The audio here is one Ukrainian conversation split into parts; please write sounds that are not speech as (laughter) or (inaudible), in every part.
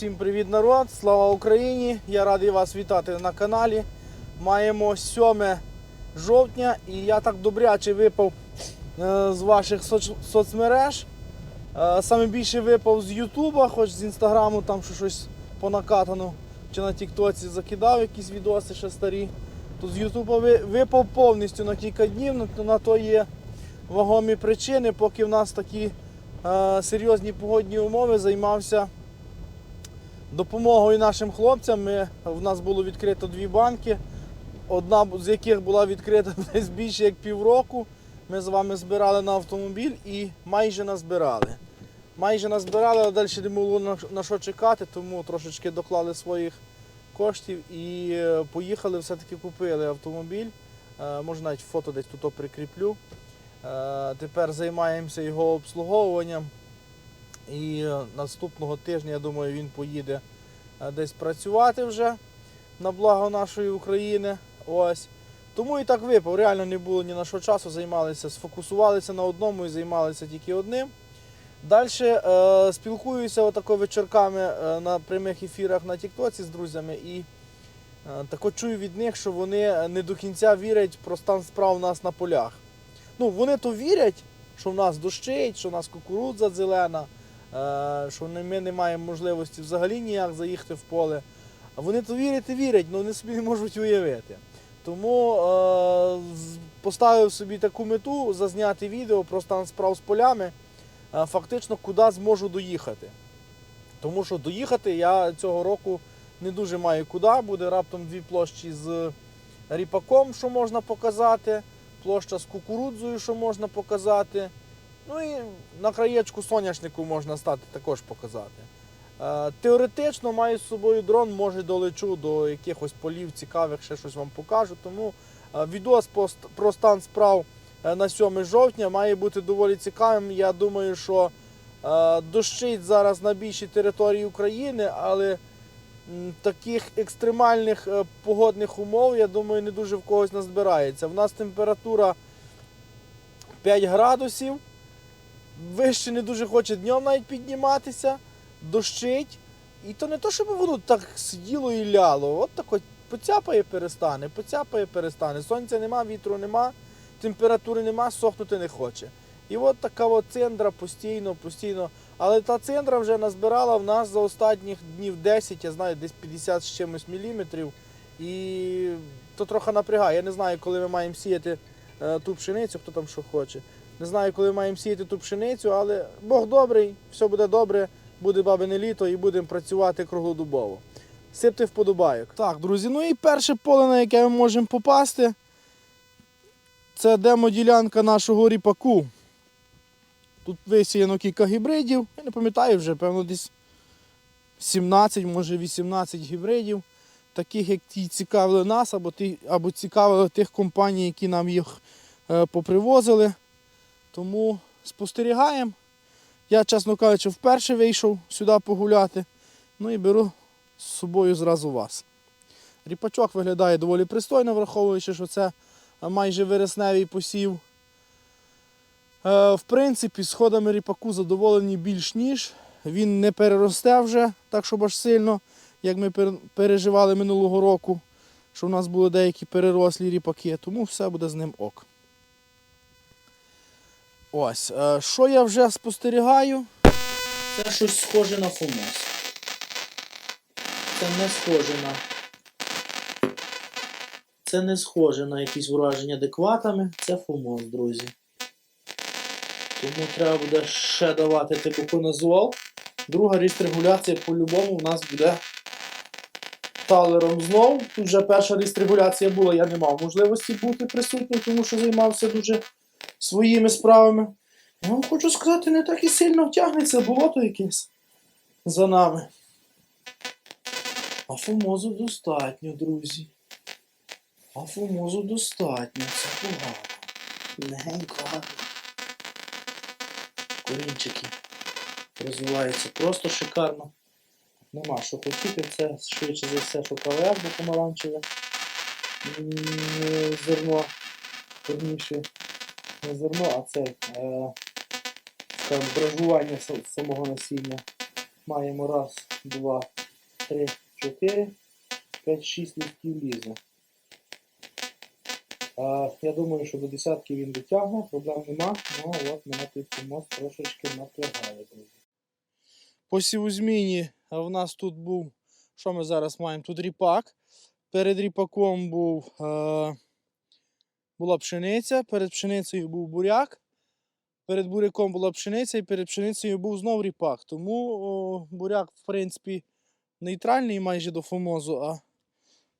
Всім привіт, народ! Слава Україні! Я радий вас вітати на каналі. Маємо 7 жовтня і я так добряче випав е, з ваших соц- соцмереж. Е, Саме більше випав з Ютуба, хоч з інстаграму там що щось понакатано. Чи на Тіктоці закидав якісь відоси ще старі. То з Ютуба випав повністю на кілька днів, на- на то є вагомі причини, поки в нас такі е, серйозні погодні умови займався допомогою нашим хлопцям. Ми, в нас було відкрито дві банки, одна з яких була відкрита (laughs) десь більше як півроку. Ми з вами збирали на автомобіль і майже назбирали. Майже назбирали, але далі не було на, на що чекати, тому трошечки доклали своїх коштів і е, поїхали, все-таки купили автомобіль. Е, Може навіть фото десь тут прикріплю. Е, Тепер займаємося його обслуговуванням. І е, наступного тижня, я думаю, він поїде е, десь працювати вже на благо нашої України. Ось. Тому і так випав. Реально не було ні на що часу, займалися, сфокусувалися на одному і займалися тільки одним. Далі е, спілкуюся отако вечірками е, на прямих ефірах на Тіктоці з друзями і е, тако чую від них, що вони не до кінця вірять про стан справ у нас на полях. Ну, вони то вірять, що в нас дощить, що в нас кукурудза зелена, е, що ми не маємо можливості взагалі ніяк заїхати в поле. А вони то вірять і вірять, але вони собі не можуть уявити. Тому е, поставив собі таку мету зазняти відео про стан справ з полями, е, фактично куди зможу доїхати. Тому що доїхати я цього року не дуже маю куди. Буде раптом дві площі з ріпаком, що можна показати, площа з кукурудзою, що можна показати. Ну і на краєчку соняшнику можна стати також показати. Е, Теоретично маю з собою дрон, може долечу до якихось полів цікавих, ще щось вам покажу. Тому е, відос про стан справ е, на 7 жовтня має бути доволі цікавим. Я думаю, що дощить зараз на більшій території України, але таких екстремальних погодних умов, я думаю, не дуже в когось назбирається. В нас температура 5 градусів. Вище не дуже хоче днем навіть підніматися, дощить. І то не то, щоб воно так сиділо і ляло. От так от поцяпає перестане, поцяпає перестане. Сонця нема, вітру нема, температури нема, сохнути не хоче. І от така от циндра постійно, постійно. Але та циндра вже назбирала в нас за останніх днів 10, я знаю, десь 50 з чимось міліметрів. І то трохи напрягає. Я не знаю, коли ми маємо сіяти е, ту пшеницю, хто там що хоче. Не знаю, коли маємо сіяти ту пшеницю, але Бог добрий, все буде добре, буде бабине літо і будемо працювати круглодобово. Сипте вподобайок. Так, друзі, ну і перше поле, на яке ми можемо попасти, це демоділянка нашого ріпаку. Тут висіяно кілька гібридів. Я не пам'ятаю вже, певно, десь 17, може 18 гібридів. Таких, як ті цікавили нас, або, ті, або цікавили тих компаній, які нам їх е, попривозили. Тому спостерігаємо. Я, чесно кажучи, вперше вийшов сюди погуляти. Ну і беру з собою зразу вас. Ріпачок виглядає доволі пристойно, враховуючи, що це майже вересневий посів. Е, В принципі, сходами ріпаку задоволені більш ніж. Він не переросте вже так, щоб аж сильно, як ми переживали минулого року, що в нас були деякі перерослі ріпаки, тому все буде з ним ок. Ось, е, що я вже спостерігаю? Це щось схоже на фумос. Це не схоже на. Це не схоже на якісь враження адекватами. Це фумос, друзі. Тому треба буде ще давати тибуконазол. Друга рістрегуляція по-любому в нас буде талером знов. Тут вже перша рістрегуляція була, я не мав можливості бути присутнім, тому що займався дуже своїми справами. Я вам хочу сказати, не так і сильно втягнеться болото якесь за нами. А фумозу достатньо, друзі. А фумозу достатньо, це погано. Легенько. Корінчики розвиваються просто шикарно. Нема що хотіти, це швидше за все, що КВФ, бо помаранчеве зерно, верніше, не зерно, а це е, скажімо, бражування самого насіння. Маємо раз два, три, чотири, п'ять, шість листків лізе. А, я думаю, що до десятки він дотягне, проблем нема. Ну от мене тут мост трошечки напрягає, друзі. По сівозміні а в нас тут був, що ми зараз маємо? Тут ріпак. Перед ріпаком був, е, була пшениця, перед пшеницею був буряк. Перед буряком була пшениця і перед пшеницею був знов ріпак. Тому о, буряк, в принципі, нейтральний майже до фомозу, а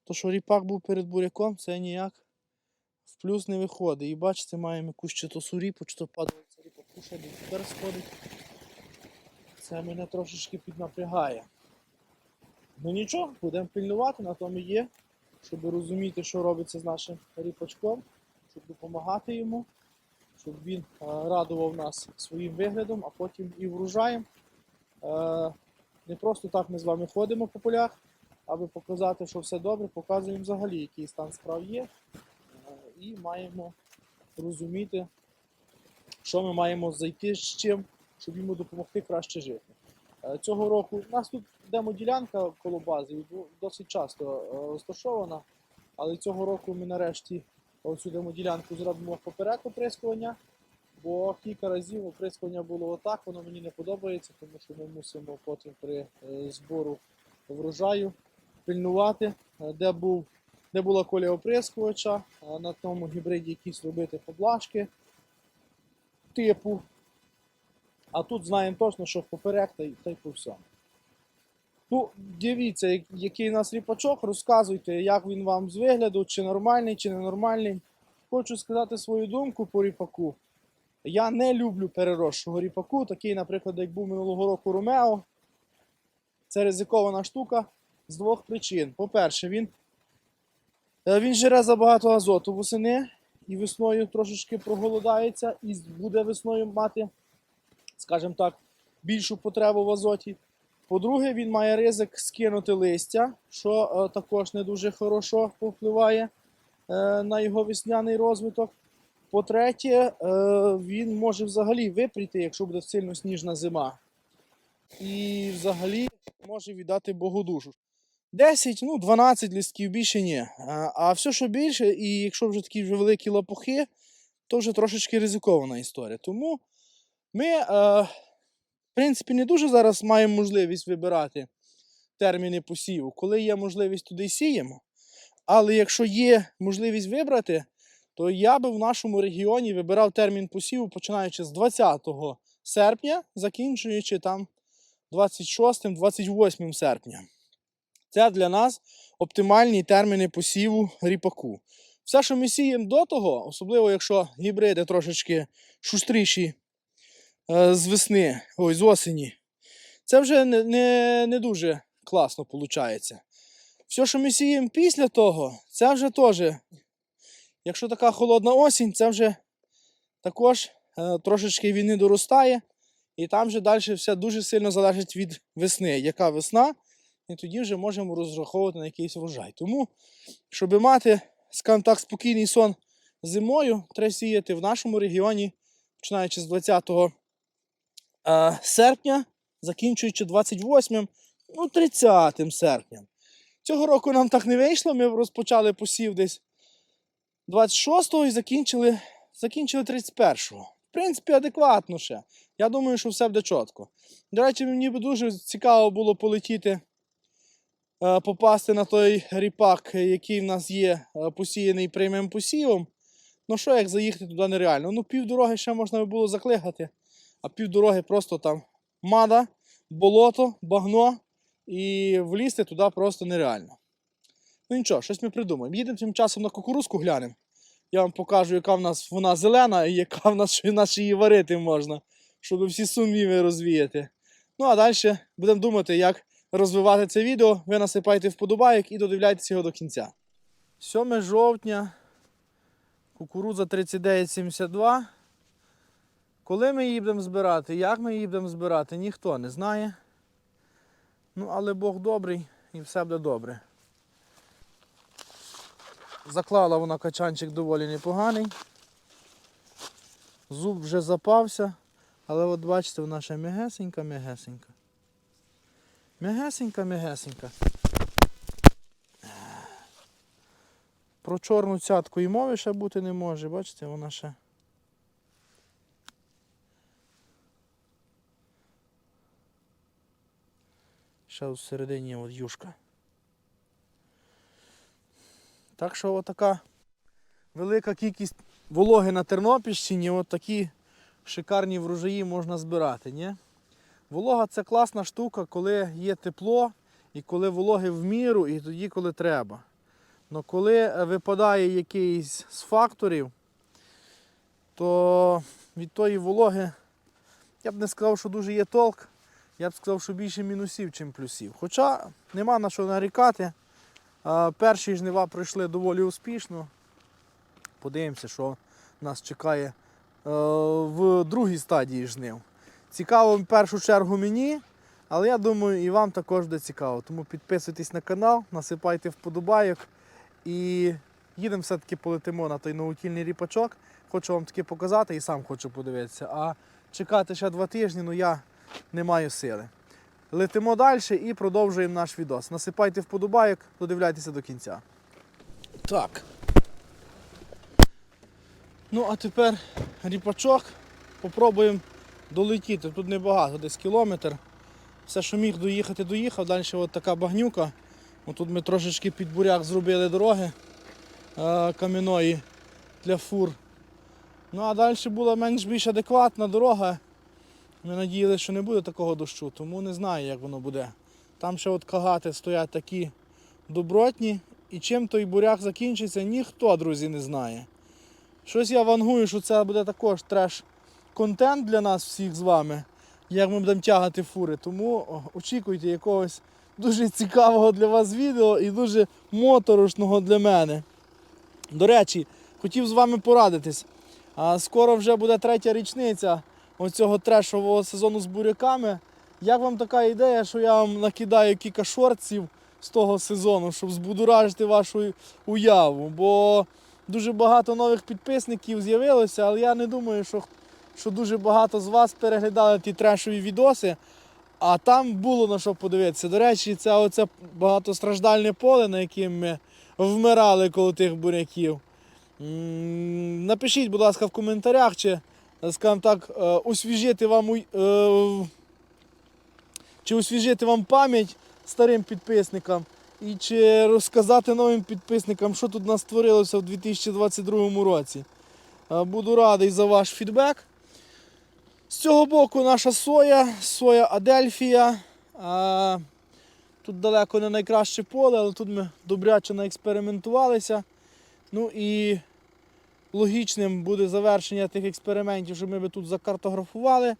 то, що ріпак був перед буряком, це ніяк в плюс не виходить. І бачите, маємо якусь чи то суріпу, чи то падається ріпаку, ще тепер сходить. Це мене трошечки піднапрягає. Ну нічого, будемо пильнувати, на тому є, щоб розуміти, що робиться з нашим ріпачком, щоб допомагати йому, щоб він е, радував нас своїм виглядом, а потім і врожаєм. Е, Не просто так ми з вами ходимо по полях, аби показати, що все добре, показуємо взагалі, який стан справ є. Е, І маємо розуміти, що ми маємо зайти з чим, щоб йому допомогти краще жити. Цього року у нас тут демоділянка коло бази досить часто розташована, але цього року ми нарешті оцю демоділянку зробимо поперек оприскування, бо кілька разів оприскування було отак, воно мені не подобається, тому що ми мусимо потім при е, збору врожаю пильнувати, е, де, був, де була коля оприскувача, на тому гібриді якісь робити поблажки типу. А тут знаємо точно, що поперек та й, та й по всьому. Ну, дивіться, який у нас ріпачок, розказуйте, як він вам з вигляду, чи нормальний, чи ненормальний. Хочу сказати свою думку по ріпаку. Я не люблю переросшого ріпаку, такий, наприклад, як був минулого року Ромео. Це ризикована штука з двох причин. По-перше, він, е, він жере забагато азоту восени і весною трошечки проголодається, і буде весною мати скажімо так, більшу потребу в азоті. По-друге, він має ризик скинути листя, що е, також не дуже хорошо повпливає е, на його весняний розвиток. По-третє, е, він може взагалі випріти, якщо буде сильно сніжна зима. І взагалі може віддати Богу душу. 10, ну 12 листків більше ні. А, все, що більше, і якщо вже такі вже великі лопухи, то вже трошечки ризикована історія. Тому ми, в принципі, не дуже зараз маємо можливість вибирати терміни посіву. Коли є можливість, туди сіємо. Але якщо є можливість вибрати, то я би в нашому регіоні вибирав термін посіву, починаючи з 20 серпня, закінчуючи там 26-28 серпня. Це для нас оптимальні терміни посіву ріпаку. Все, що ми сіємо до того, особливо якщо гібриди трошечки шустріші з весни, ой, з осені, це вже не, не, не дуже класно виходить. Все, що ми сіємо після того, це вже теж, якщо така холодна осінь, це вже також е, трошечки він не доростає, і там вже далі все дуже сильно залежить від весни. Яка весна, і тоді вже можемо розраховувати на якийсь врожай. Тому, щоб мати, скажімо так, спокійний сон зимою, треба сіяти в нашому регіоні, починаючи з 20 е, серпня, закінчуючи 28, ну 30 серпня. Цього року нам так не вийшло. Ми розпочали посів десь 26-го і закінчили, закінчили 31-го. В принципі, адекватно ще. Я думаю, що все буде чітко. До речі, мені би дуже цікаво було полетіти, е, попасти на той ріпак, який в нас є е, посіяний прямим посівом. Ну що, як заїхати туди нереально? Ну, півдороги ще можна було закликати, а півдороги просто там мада, болото, багно, і влізти туди просто нереально. Ну нічого, щось ми придумаємо. Їдемо тим часом на кукурузку глянемо. Я вам покажу, яка в нас вона зелена і яка в нас, (laughs) нас її варити можна, щоб всі сумніви розвіяти. Ну а далі будемо думати, як розвивати це відео. Ви насипайте вподобайок і додивляйтеся його до кінця. 7 жовтня, кукурудза 3972. Коли ми її будемо збирати, як ми її будемо збирати, ніхто не знає. Ну, але Бог добрий і все буде добре. Заклала вона качанчик доволі непоганий. Зуб вже запався, але от бачите, вона ще м'ягесенька, м'ягесенька. М'ягесенька, м'ягесенька. Про чорну цятку і мови ще бути не може, бачите, вона ще. Ще всередині от юшка. Так що отака велика кількість вологи на Тернопільщині, от такі шикарні врожаї можна збирати. Ні? Волога це класна штука, коли є тепло і коли вологи в міру, і тоді, коли треба. Але коли е, випадає якийсь з факторів, то від тої вологи я б не сказав, що дуже є толк. Я б сказав, що більше мінусів, ніж плюсів. Хоча нема на що нарікати. Перші жнива пройшли доволі успішно. Подивимося, що нас чекає е, в другій стадії жнив. Цікаво в першу чергу мені, але я думаю, і вам також буде цікаво. Тому підписуйтесь на канал, насипайте вподобайок і їдемо все-таки полетимо на той наутільний ріпачок. Хочу вам таки показати і сам хочу подивитися. А чекати ще два тижні, ну я не маю сили. Летимо далі і продовжуємо наш відос. Насипайте вподобайок, додивляйтеся до кінця. Так. Ну, а тепер ріпачок. Попробуємо долетіти. Тут небагато, десь кілометр. Все, що міг доїхати, доїхав. Далі от така багнюка. Тут ми трошечки під буряк зробили дороги е, кам'яної для фур. Ну а далі була менш-більш адекватна дорога. Ми надіялися, що не буде такого дощу, тому не знаю, як воно буде. Там ще от кагати стоять такі добротні. І чим той буряк закінчиться, ніхто, друзі, не знає. Щось я вангую, що це буде також треш-контент для нас всіх з вами, як ми будемо тягати фури. Тому очікуйте якогось дуже цікавого для вас відео і дуже моторошного для мене. До речі, хотів з вами порадитись. Скоро вже буде третя річниця оцього трешового сезону з буряками. Як вам така ідея, що я вам накидаю кілька шортів з того сезону, щоб збудоражити вашу уяву? Бо дуже багато нових підписників з'явилося, але я не думаю, що, що дуже багато з вас переглядали ті трешові відоси. А там було на що подивитися. До речі, це оце багатостраждальне поле, на яким ми вмирали коло тих буряків. Напишіть, будь ласка, в коментарях, чи, скажімо так, е, освіжити вам е, чи освіжити вам пам'ять старим підписникам, і чи розказати новим підписникам, що тут у нас створилося в 2022 році. Е, Буду радий за ваш фідбек. З цього боку наша соя, соя Адельфія. Тут далеко не найкраще поле, але тут ми добряче наекспериментувалися. Ну і логічним буде завершення тих експериментів, що ми би тут закартографували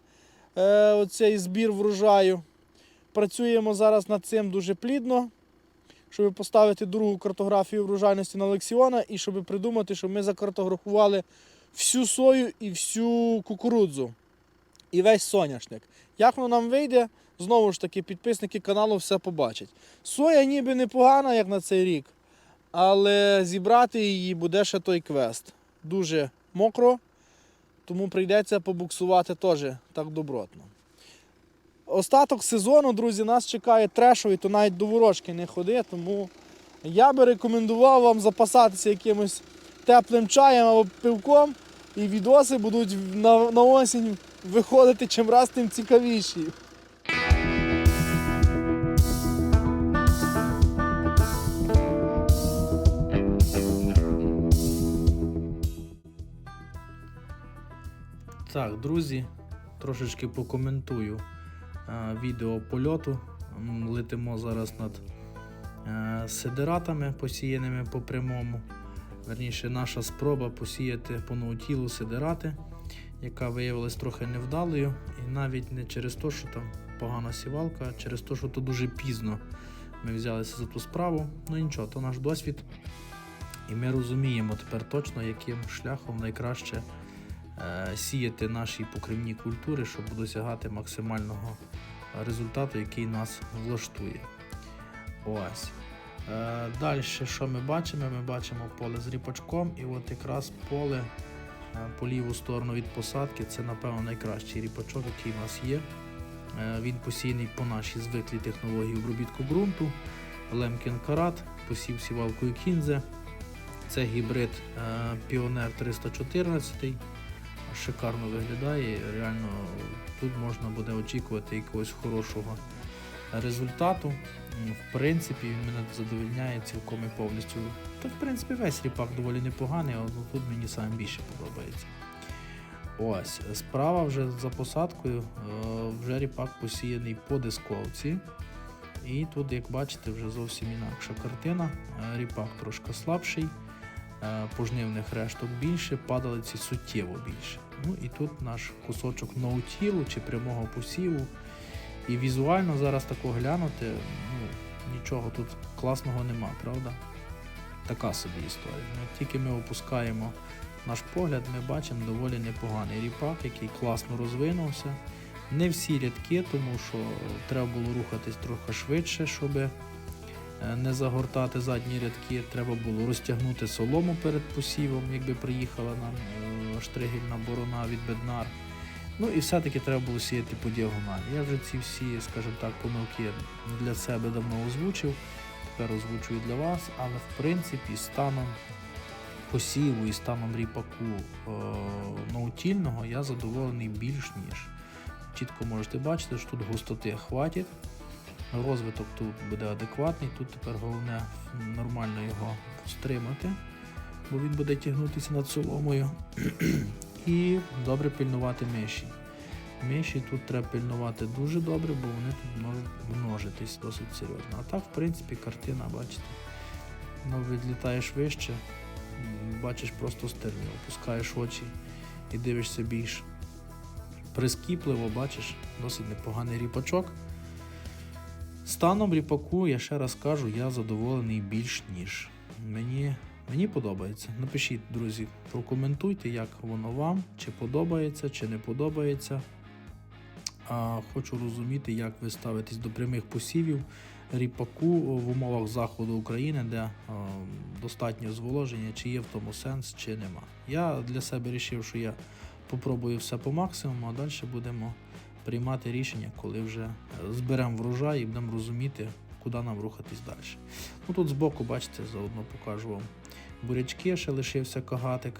е, оцей збір врожаю. Працюємо зараз над цим дуже плідно, щоб поставити другу картографію врожайності на Лексіона і щоб придумати, щоб ми закартографували всю сою і всю кукурудзу і весь соняшник. Як воно нам вийде, знову ж таки, підписники каналу все побачать. Соя ніби непогана, як на цей рік, але зібрати її буде ще той квест. Дуже мокро, тому прийдеться побуксувати теж так добротно. Остаток сезону, друзі, нас чекає трешовий, то навіть до ворожки не ходи, тому я би рекомендував вам запасатися якимось теплим чаєм або пивком, і відоси будуть на, на осінь виходити чим раз тим цікавіші. Так, друзі, трошечки покоментую е, відео польоту. Летимо зараз над е, сидератами, посіяними по прямому. Верніше, наша спроба посіяти по наутілу сидерати, яка виявилась трохи невдалою. І навіть не через те, що там погана сівалка, а через те, що то дуже пізно ми взялися за ту справу. Ну нічого, то наш досвід. І ми розуміємо тепер точно, яким шляхом найкраще сіяти наші покривні культури, щоб досягати максимального результату, який нас влаштує. Ось. Е, Далі, що ми бачимо? Ми бачимо поле з ріпачком, і от якраз поле е, по ліву сторону від посадки це, напевно, найкращий ріпачок, який в нас є. Е, Він посіяний по нашій звиклій технології обробітку ґрунту. Лемкін Карат, посів сівалкою кінзе. Це гібрид е, Піонер 314. Шикарно виглядає. Реально тут можна буде очікувати якогось хорошого результату. В принципі, він мене задовольняє цілком і повністю. Та, в принципі, весь ріпак доволі непоганий, але ну, тут мені саме більше подобається. Ось, справа вже за посадкою, е, вже ріпак посіяний по дисковці. І тут, як бачите, вже зовсім інакша картина. Е, Ріпак трошки слабший, пожнивних решток більше, падалиці суттєво більше. Ну і тут наш кусочок ноутілу чи прямого посіву. І візуально зараз тако глянути, ну, нічого тут класного нема, правда? Така собі історія. Ну, тільки ми опускаємо наш погляд, ми бачимо доволі непоганий ріпак, який класно розвинувся. Не всі рядки, тому що треба було рухатись трохи швидше, щоб е, не загортати задні рядки. Треба було розтягнути солому перед посівом, якби приїхала нам е, штригельна борона від беднар. Ну і все-таки треба було сіяти по діагоналі. Я вже ці всі, скажімо так, помилки для себе давно озвучив, тепер озвучую для вас, але в принципі станом посіву і станом ріпаку е, наутільного я задоволений більш ніж. Чітко можете бачити, що тут густоти хватить. Розвиток тут буде адекватний. Тут тепер головне нормально його стримати, бо він буде тягнутися над соломою. (clears throat) І добре пильнувати миші. Миші тут треба пильнувати дуже добре, бо вони тут можуть множитись досить серйозно. А так, в принципі, картина, бачите, ну, відлітаєш вище, бачиш просто стерню, опускаєш очі і дивишся більш прискіпливо, бачиш, досить непоганий ріпачок. Станом ріпаку, я ще раз кажу, я задоволений більш ніж. Мені, мені подобається. Напишіть, друзі, прокоментуйте, як воно вам, чи подобається, чи не подобається. А, хочу розуміти, як ви ставитесь до прямих посівів ріпаку в умовах заходу України, де а, достатньо зволоження, чи є в тому сенс, чи нема. Я для себе вирішив, що я попробую все по максимуму, а далі будемо приймати рішення, коли вже е, зберемо врожай і будемо розуміти, куди нам рухатись далі. Ну тут збоку, бачите, заодно покажу вам бурячки, ще лишився кагатик.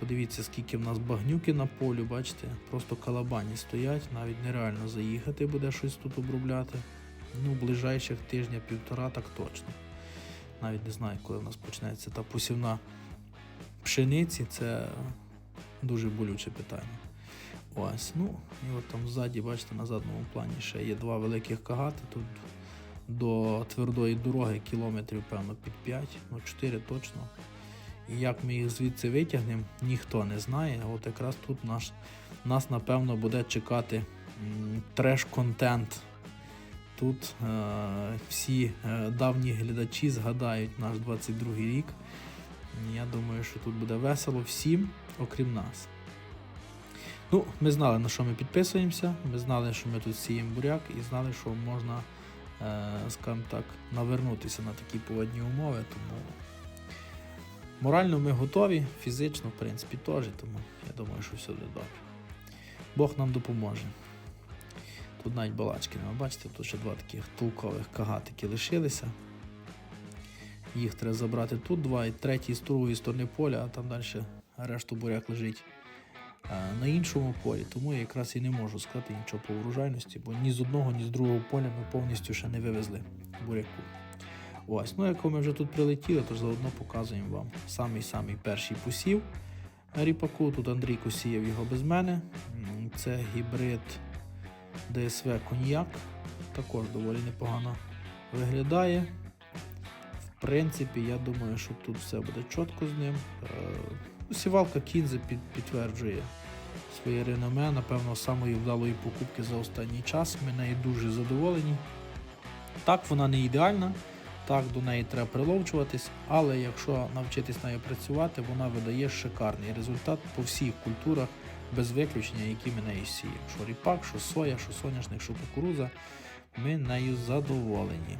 Подивіться, скільки в нас багнюки на полю, бачите, просто калабані стоять, навіть нереально заїхати буде щось тут обробляти. Ну, ближайших тижня-півтора так точно. Навіть не знаю, коли в нас почнеться та посівна пшениці, це дуже болюче питання. Ось, ну, і от там ззаді, бачите, на задньому плані ще є два великих кагати. Тут до твердої дороги кілометрів, певно, під 5, ну 4 точно. І як ми їх звідси витягнемо, ніхто не знає. От якраз тут наш, нас, напевно, буде чекати треш-контент. Тут е, всі е, давні глядачі згадають наш 22 рік. Я думаю, що тут буде весело всім, окрім нас. Ну, ми знали, на що ми підписуємося, ми знали, що ми тут сіємо буряк, і знали, що можна, е, скажімо так, навернутися на такі погодні умови. Тому морально ми готові, фізично, в принципі, теж. Тому я думаю, що все буде добре. Бог нам допоможе. Тут навіть балачки нема. Бачите, тут ще два таких толкових кагатики лишилися. Їх треба забрати тут два, і третій з другої сторони поля, а там далі решту буряк лежить на іншому полі. Тому я якраз і не можу сказати нічого по урожайності, бо ні з одного, ні з другого поля ми повністю ще не вивезли буряку. Ось, ну як ми вже тут прилетіли, то заодно показуємо вам самий-самий перший посів ріпаку. Тут Андрій сіяв його без мене. Це гібрид ДСВ Коньяк. Також доволі непогано виглядає. В принципі, я думаю, що тут все буде чітко з ним. Е, ну, Сівалка Кінзе під, підтверджує своє реноме, напевно, самої вдалої покупки за останній час. Ми нею дуже задоволені. Так, вона не ідеальна, так, до неї треба приловчуватись, але якщо навчитись нею працювати, вона видає шикарний результат по всіх культурах, без виключення, які ми нею сіємо. Що ріпак, що соя, що соняшник, що кукуруза, ми нею задоволені.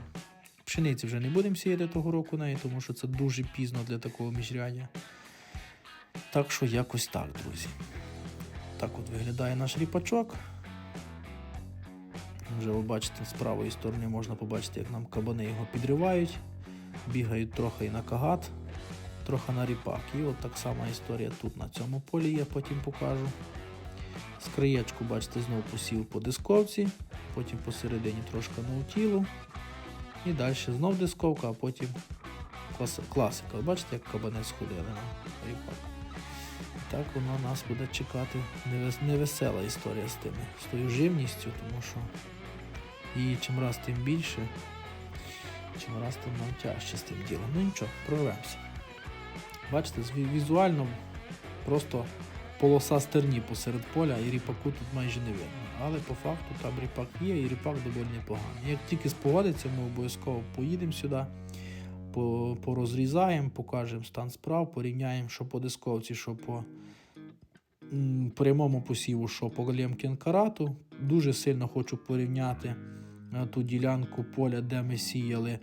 Пшениці вже не будемо сіяти того року неї, тому що це дуже пізно для такого міжрядя. Так що якось так, друзі. Так от виглядає наш ріпачок. Вже ви бачите, з правої сторони можна побачити, як нам кабани його підривають. Бігають трохи і на кагат, трохи на ріпак. І от так сама історія тут на цьому полі я потім покажу. З краєчку, бачите, знову посів по дисковці, потім посередині трошки наутілу. І далі знов дисковка, а потім класика. Бачите, як кабани сходили на ріпак. Так воно нас буде чекати невес- невесела історія з тими, з тою живністю, тому що її чим раз тим більше, чим раз тим нам тяжче з тим ділом. Ну нічого, прорвемося. Бачите, візуально просто полоса стерні посеред поля, і ріпаку тут майже не видно. Але по факту там ріпак є, і ріпак доволі непоганий. Як тільки спогодиться, ми обов'язково поїдемо сюди, порозрізаємо, покажемо стан справ, порівняємо, що по дисковці, що по прямому посіву, що по Лемкін карату. Дуже сильно хочу порівняти е, ту ділянку поля, де ми сіяли е,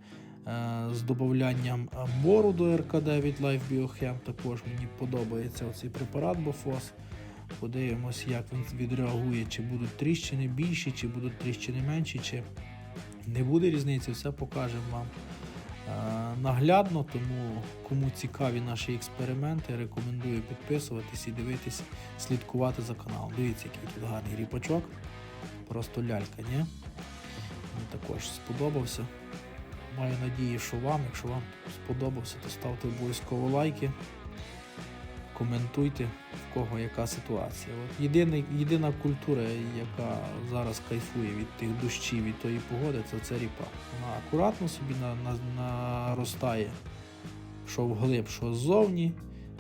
з додаванням бору до РКД від Life Biochem. Також мені подобається оцей препарат Бофос. Подивимось, як він відреагує, чи будуть тріщини більші, чи будуть тріщини менші, чи не буде різниці, все покажемо вам наглядно. Тому кому цікаві наші експерименти, рекомендую підписуватись і дивитись, слідкувати за каналом. Дивіться, який тут гарний ріпачок. Просто лялька, ні? Мені також сподобався. Маю надію, що вам, якщо вам сподобався, то ставте обов'язково лайки, коментуйте, в кого яка ситуація. От єдиний, єдина культура, яка зараз кайфує від тих дощів, від тої погоди, це, це ріпа. Вона акуратно собі на, на, наростає, що вглиб, що ззовні,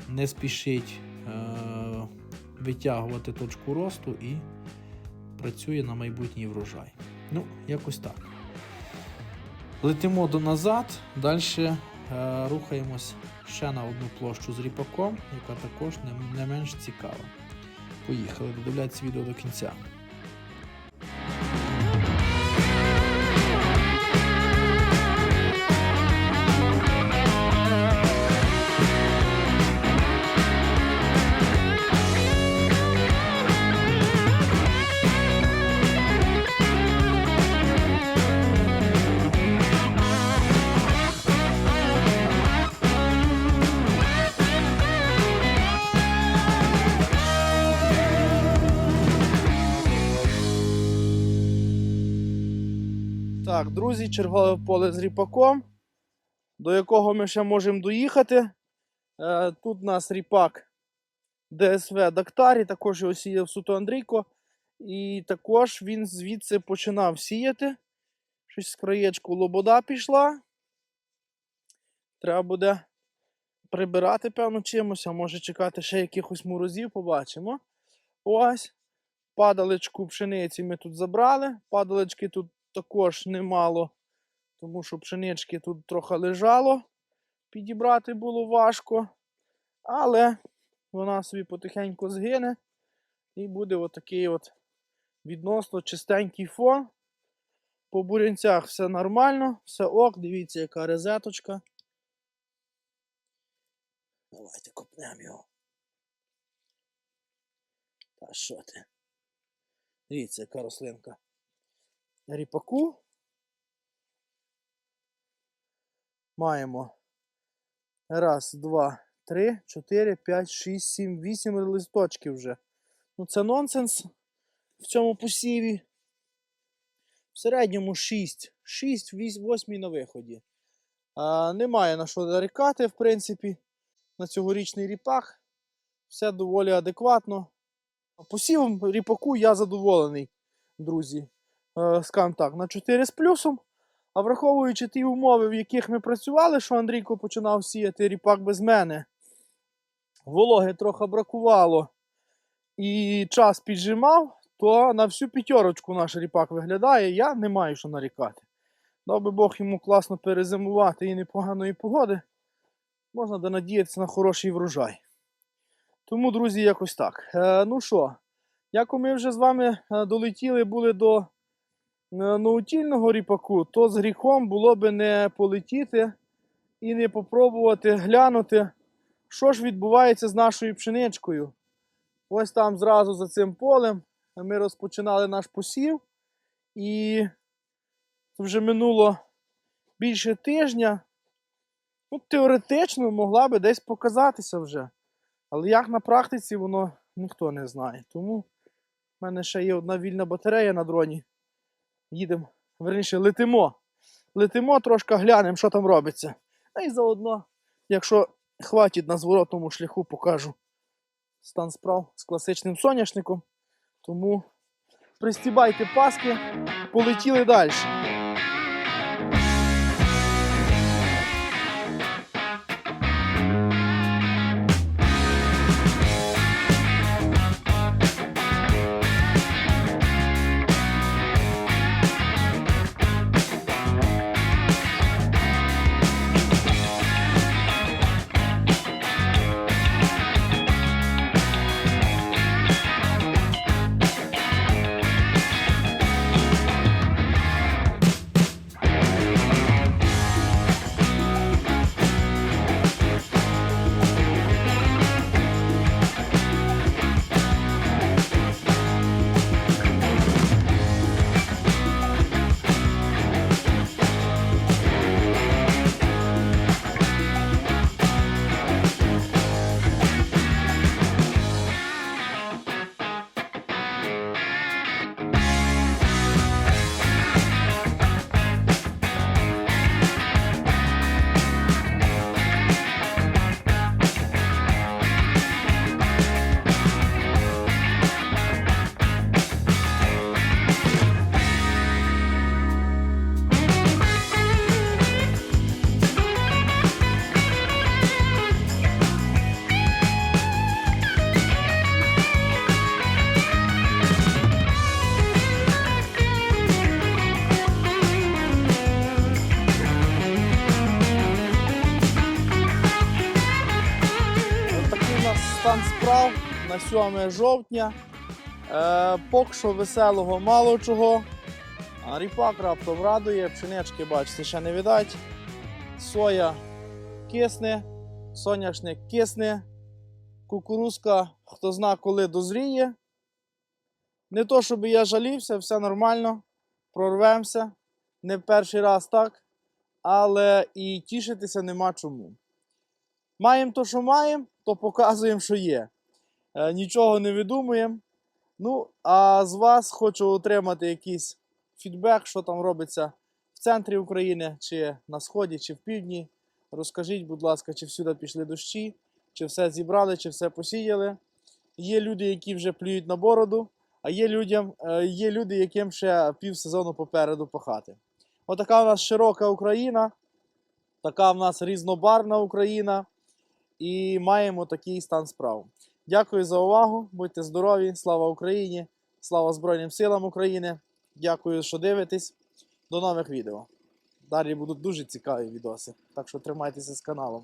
не спішить е, витягувати точку росту і працює на майбутній врожай. Ну, якось так. Летимо до назад, далі рухаємось ще на одну площу з ріпаком, яка також не, не менш цікава. Поїхали, додивляйтесь відео до кінця. Друзі, чергове поле з ріпаком, до якого ми ще можемо доїхати. Е, тут у нас ріпак ДСВ Дактарі, також його сіяв суто Андрійко. І також він звідси починав сіяти. Щось з краєчку лобода пішла. Треба буде прибирати, певно, чимось, а може чекати ще якихось морозів, побачимо. Ось. Падаличку пшениці ми тут забрали. Падалички тут також немало, тому що пшенички тут трохи лежало. Підібрати було важко. Але вона собі потихеньку згине. І буде отакий от відносно чистенький фон. По бурянцях все нормально, все ок, дивіться, яка резеточка. Давайте копнемо його. Та що ти? Дивіться, яка рослинка. Ріпаку. Маємо раз, два, три, чотири, п'ять, шість, сім, вісім листочків вже. Ну це нонсенс в цьому посіві. В середньому 6. 6, 8 на виході. А, немає на що нарікати, в принципі, на цьогорічний ріпак. Все доволі адекватно. Посівом ріпаку я задоволений, друзі. Е, скажімо так, на 4 з плюсом. А враховуючи ті умови, в яких ми працювали, що Андрійко починав сіяти ріпак без мене, вологи трохи бракувало і час піджимав, то на всю п'ятерочку наш ріпак виглядає. Я не маю що нарікати. Дав би Бог йому класно перезимувати і непоганої погоди. Можна да надіятися на хороший врожай. Тому, друзі, якось так. Е, ну що, як ми вже з вами е, долетіли були до ноутільного ріпаку, то з гріхом було би не полетіти і не попробувати глянути, що ж відбувається з нашою пшеничкою. Ось там зразу за цим полем ми розпочинали наш посів. І вже минуло більше тижня. Ну, теоретично могла би десь показатися вже. Але як на практиці, воно ніхто не знає. Тому в мене ще є одна вільна батарея на дроні. Їдемо, верніше, летимо. Летимо, трошки глянемо, що там робиться. А і заодно, якщо хватить на зворотному шляху, покажу стан справ з класичним соняшником. Тому пристібайте паски, полетіли далі. 7 жовтня. Е, поки що веселого мало чого. Ріпак раптом радує, пшенички, бачите, ще не видать. Соя кисне, соняшник кисне, кукурузка, хто зна, коли дозріє. Не то, щоб я жалівся, все нормально, прорвемося. Не перший раз так, але і тішитися нема чому. Маємо то, що маємо, то показуємо, що є. Е, нічого не видумуємо. Ну, а з вас хочу отримати якийсь фідбек, що там робиться в центрі України, чи на сході, чи в півдні. Розкажіть, будь ласка, чи всюди пішли дощі, чи все зібрали, чи все посіяли. Є люди, які вже плюють на бороду, а є, людям, е, є люди, яким ще пів сезону попереду пахати. Отака у нас широка Україна, така в нас різнобарна Україна і маємо такий стан справ. Дякую за увагу. Будьте здорові! Слава Україні! Слава Збройним силам України! Дякую, що дивитесь. До нових відео. Далі будуть дуже цікаві відоси. Так що тримайтеся з каналом.